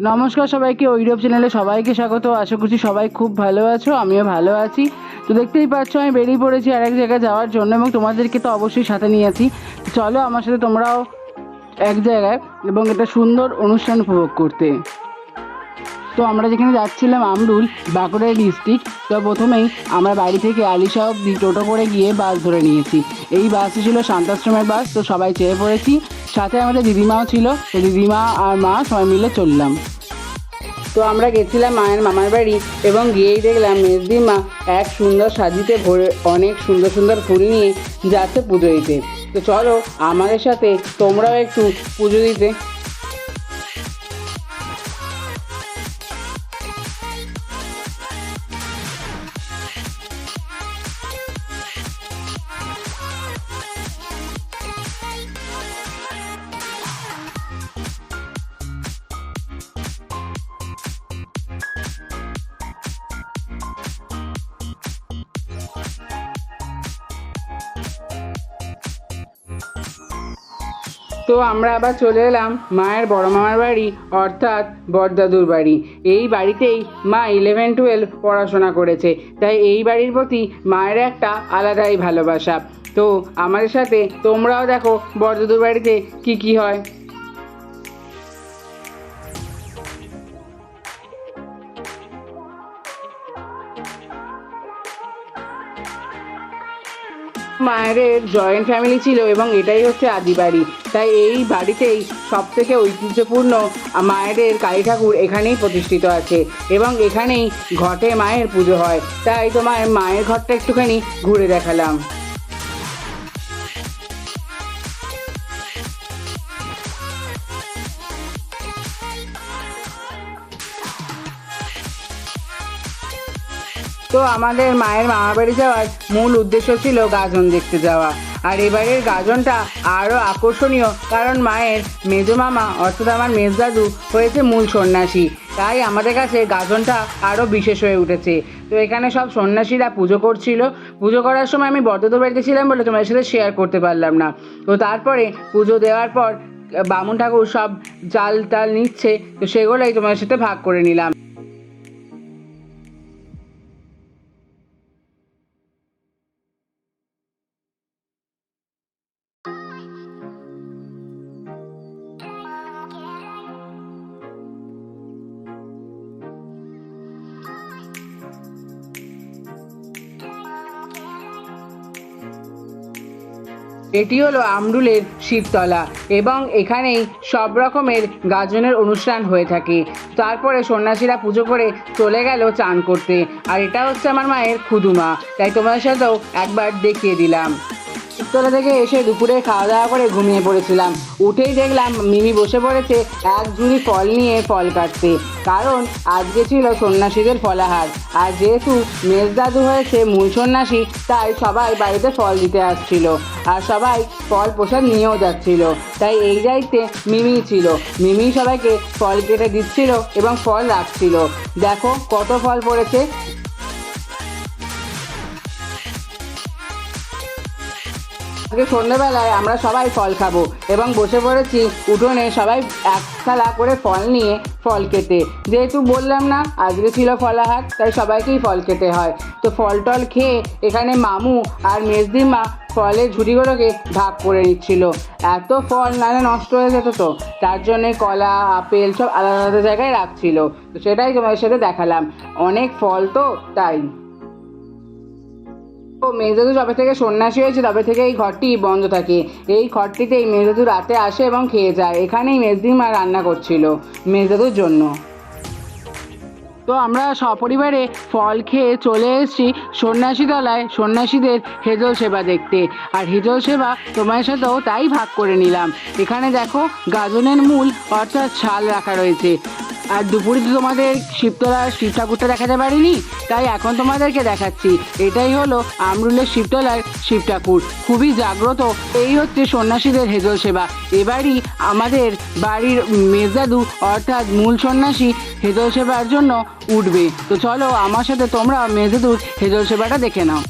নমস্কার সবাইকে, ঐরব চ্যানেলে সবাইকে স্বাগত। আশা করছি সবাই খুব ভালো আছো, আমিও ভালো আছি। তো দেখতেই পাচ্ছ, আমি বেরিয়ে পড়েছি আরেক জায়গায় যাওয়ার জন্য এবং তোমাদেরকে তো অবশ্যই সাথে নিয়েছি চলো আমার সাথে তোমরাও এক জায়গায় এবং এটা সুন্দর অনুষ্ঠান উপভোগ করতে। তো আমরা যেখানে যাচ্ছিলাম আমরুল, বাঁকুড়া ডিস্ট্রিক্ট, তো প্রথমেই আমরা বাড়ি থেকে আলিশা অব্দি টোটো করে গিয়ে বাস ধরে নিয়েছি। এই বাসটি ছিল শান্তাশ্রমের বাস, তো সবাই চেয়ে পড়েছি। সাথে আমাদের দিদিমাও ছিল, তো দিদিমা আর মা সবাই মিলে চললাম। তো আমরা গেছিলাম মায়ের মামার বাড়ি এবং গিয়েই দেখলাম মেজদিমা এক সুন্দর সাজিতে ভরে অনেক সুন্দর সুন্দর ফুল নিয়ে যাচ্ছে পুজো দিতে। তো চলো আমাদের সাথে তোমরাও একটু পুজো দিতে। তো আমরা আবার চলে এলাম মায়ের বড় মামার বাড়ি, অর্থাৎ বড়দাদুর বাড়ি। এই বাড়িতেই মা ইলেভেন টুয়েলভ পড়াশোনা করেছে। তাই এই বাড়ির প্রতি মায়ের একটা আলাদাই ভালোবাসা। তো আমাদের সাথে তোমরাও দেখো বড়দাদুর বাড়িতে কি কি হয়। মায়ের জয়েন্ট ফ্যামিলি ছিল এবং এটাই হচ্ছে আদি বাড়ি। তাই এই বাড়িতেই সব থেকে ঐতিহ্যপূর্ণ মায়েদের কালী ঠাকুর এখানেই প্রতিষ্ঠিত আছে এবং এখানেই ঘটে মায়ের পুজো হয়। তাই তোমার মায়ের ঘরটা একটুখানি ঘুরে দেখালাম। তো আমাদের মায়ের মামা বাড়ি যাওয়ার মূল উদ্দেশ্য ছিল গাজন দেখতে যাওয়া। আর এবারের গাজনটা আরও আকর্ষণীয়, কারণ মায়ের মেজো মামা, অর্থাৎ আমার মেজদাদু হয়েছে মূল সন্ন্যাসী। তাই আমাদের কাছে গাজনটা আরও বিশেষ হয়ে উঠেছে। তো এখানে সব সন্ন্যাসীরা পুজো করছিল। পুজো করার সময় আমি বর্ধত বাড়িতে ছিলাম বলে তোমাদের সাথে শেয়ার করতে পারলাম না। তো তারপরে পুজো দেওয়ার পর বামুন ঠাকুর সব চাল টাল নিচ্ছে, তো সেগুলোই তোমাদের সাথে ভাগ করে নিলাম। এটি হলো আমরুলের শিবতলা এবং এখানেই সব রকমের গাজনের অনুষ্ঠান হয়ে থাকে। তারপরে সন্ন্যাসীরা পুজো করে চলে গেল চান করতে। আর এটা হচ্ছে আমার মায়ের খুদুমা। তাই তোমাদের সাথেও একবার দেখিয়ে দিলাম। শিবতলা থেকে এসে দুপুরে খাওয়া দাওয়া করে ঘুমিয়ে পড়েছিলাম। উঠেই দেখলাম মিমি বসে পড়েছে, এক ঝুড়ি ফল নিয়ে ফল কাটতে। কারণ আজকে ছিল সন্ন্যাসীদের ফলাহার। আর যেহেতু মেজদাদু হয়েছে মূল সন্ন্যাসী, তাই সবাই বাড়িতে ফল দিতে আসছিল। আর সবাই ফল প্রসাদ নিয়েও যাচ্ছিল। তাই এই দায়িত্বে মিমি ছিল। মিমি সবাইকে ফল কেটে দিচ্ছিল এবং ফল রাখছিল। দেখো কত ফল পড়েছে। আজকে সন্ধ্যেবেলায় আমরা সবাই ফল খাব এবং বসে পড়েছি উঠোনে সবাই এক থালা করে ফল নিয়ে ফল খেতে। যেহেতু বললাম না, আজকে ছিল ফলাহার, তাই সবাইকেই ফল খেতে হয়। তো ফল টল খেয়ে এখানে মামু আর মেজদিমা ফলের ঝুড়িগুলোকে ভাগ করে নিচ্ছিল। এত ফল নালে নষ্ট হয়ে যেত তো। তার জন্যে কলা, আপেল সব আলাদা আলাদা জায়গায় রাখছিল। তো সেটাই তোমাদের সাথে দেখালাম। অনেক ফল তো তাই। ও মেজদাদু যবে থেকে সন্ন্যাসী হয়েছে, তবে থেকে এই ঘরটি বন্ধ থাকে। এই ঘরটিতেই মেজদাদু রাতে আসে এবং খেয়ে যায়। এখানেই মেজদিমা রান্না করছিল মেজদাদুর জন্য। তো আমরা সপরিবারে ফল খেয়ে চলে এসেছি সন্ন্যাসী তলায় সন্ন্যাসীদের হেজল সেবা দেখতে। আর হেজল সেবা তোমার সাথেও তাই ভাগ করে নিলাম। এখানে দেখো, গাজনের মূল অর্থাৎ ছাল রাখা রয়েছে। আর দুপুরে তো তোমাদের শিবতলার শিব ঠাকুরটা দেখাতে পারিনি, তাই এখন তোমাদেরকে দেখাচ্ছি। এটাই হলো আমরুলের শিবতলার শিব ঠাকুর খুবই জাগ্রত। এই হচ্ছে সন্ন্যাসীদের হেজল সেবা। এবারই আমাদের বাড়ির মেজদাদু অর্থাৎ মূল সন্ন্যাসী হেজল সেবার জন্য উঠবে। তো চলো আমার সাথে তোমরা মেজদাদুর হেজল সেবাটা দেখে নাও।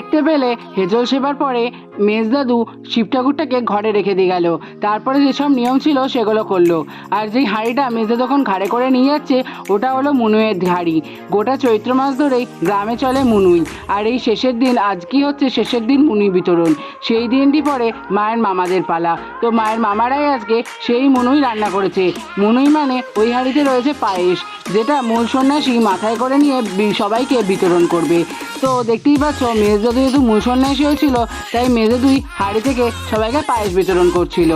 দেখতে পেলে হেজল সেবার পরে মেজদাদু শিব ঠাকুরটাকে ঘরে রেখে দিয়ে গেল। তারপরে যেসব নিয়ম ছিল সেগুলো করল। আর যেই হাঁড়িটা মেজদাদু যখন ঘাড়ে করে নিয়ে যাচ্ছে, ওটা হলো মুনুয়ের হাঁড়ি। গোটা চৈত্র মাস ধরেই গ্রামে চলে মুনুই। আর এই শেষের দিন আজকেই হচ্ছে শেষের দিন মুনি বিতরণ। সেই দিনটি পরে মায়ের মামাদের পালা। তো মায়ের মামারাই আজকে সেই মুনুই রান্না করেছে। মুনুই মানে ওই হাঁড়িতে রয়েছে পায়েস, যেটা মূল সন্ন্যাসী মাথায় করে নিয়ে সবাইকে বিতরণ করবে। তো দেখতেই পাচ্ছ মেজদা যেহেতু মূল সন্ন্যাসী হয়েছিল তাই মেজদুই হাঁড়ি থেকে সবাইকে পায়েস বিতরণ করছিল।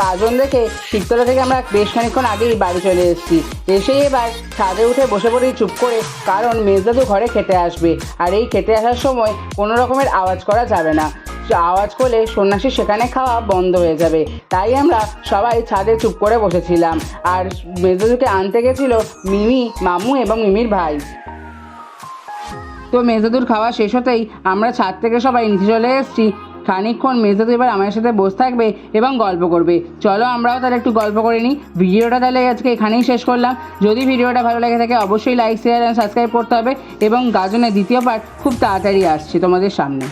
গাজন দেখে শিবতলা থেকে আমরা বেশ খানিক্ষণ আগেই বাড়ি চলে এসেছি। এসেই এবার ছাদে উঠে বসে পড়ি চুপ করে, কারণ মেজদাদু ঘরে খেতে আসবে। আর এই খেতে আসার সময় কোনো রকমের আওয়াজ করা যাবে না। আওয়াজ করলে সন্ন্যাসী সেখানে খাওয়া বন্ধ হয়ে যাবে। তাই আমরা সবাই ছাদে চুপ করে বসেছিলাম। আর মেজদাদুকে আনতে গেছিল মিমি, মামু এবং মিমির ভাই। তো মেজাদুর খাওয়া শেষ হতেই আমরা ছাদ থেকে সবাই নিচে চলে এসেছি। খানিকক্ষণ মেজাদু এবার আমাদের সাথে বসে থাকবে এবং গল্প করবে। চলো আমরাও তাহলে একটু গল্প করে নিই। ভিডিওটা তাহলে আজকে এখানেই শেষ করলাম। যদি ভিডিওটা ভালো লাগে থাকে, অবশ্যই লাইক শেয়ার অ্যান্ড সাবস্ক্রাইব করতে হবে এবং গাজনের দ্বিতীয় পার্ট খুব তাড়াতাড়ি আসছে তোমাদের সামনে।